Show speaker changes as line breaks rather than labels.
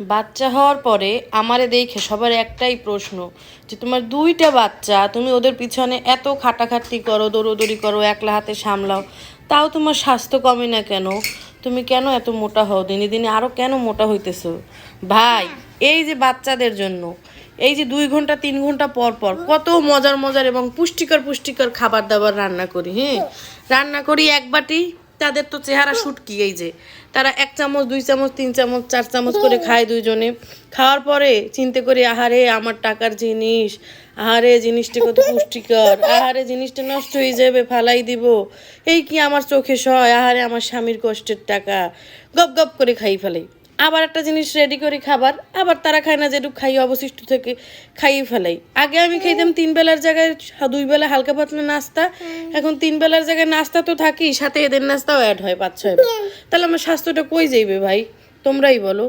বাচ্চা হওয়ার পরে আমারে দেখে সবার একটাই প্রশ্ন যে তোমার দুইটা বাচ্চা, তুমি ওদের পিছনে এত খাটাখাটনি করো, দৌড়োদৌড়ি করো, একলা হাতে সামলাও, তাও তোমার স্বাস্থ্য কমে না কেন? তুমি কেন এত মোটা হও? দিনে দিনে আরও কেন মোটা হইতেছো? ভাই, এই যে বাচ্চাদের জন্য, এই যে দুই ঘণ্টা, তিন ঘণ্টা পর পর কত মজার মজার এবং পুষ্টিকর পুষ্টিকর খাবার দাবার রান্না করি হ্যাঁ? রান্না করি এক বাটি তাদের তো চেহারা শুটকি এই যে। তারা এক চামচ, দুই চামচ, তিন চামচ, চার চামচ করে খায় দুইজনে। খাওয়ার পরে চিনতে করি, আহারে, আমার টাকার জিনিস, আহারে, জিনিসটা কত পুষ্টিকর, আহারে, জিনিসটা নষ্ট হয়ে যাবে, ফালাই দিব। এই কি আমার চোখে সয়? আহারে, আমার স্বামীর কষ্টের টাকা। গপ গপ করে খাই ফেলাই আবার একটা জিনিস রেডি করি খাবার আবার তারা খায় না যেটুকু খাই অবশিষ্ট থেকে খাইয়ে ফেলাই। আগে আমি খাইতাম তিন বেলার জায়গায় দুই বেলা হালকা পাতলা নাস্তা এখন তিন বেলার জায়গায় নাস্তা তো থাকি সাথে এদের নাস্তাও অ্যাড হয় পাঁচ ছয় তাহলে আমার স্বাস্থ্যটা কই যাইবে ভাই? তোমরাই বলো।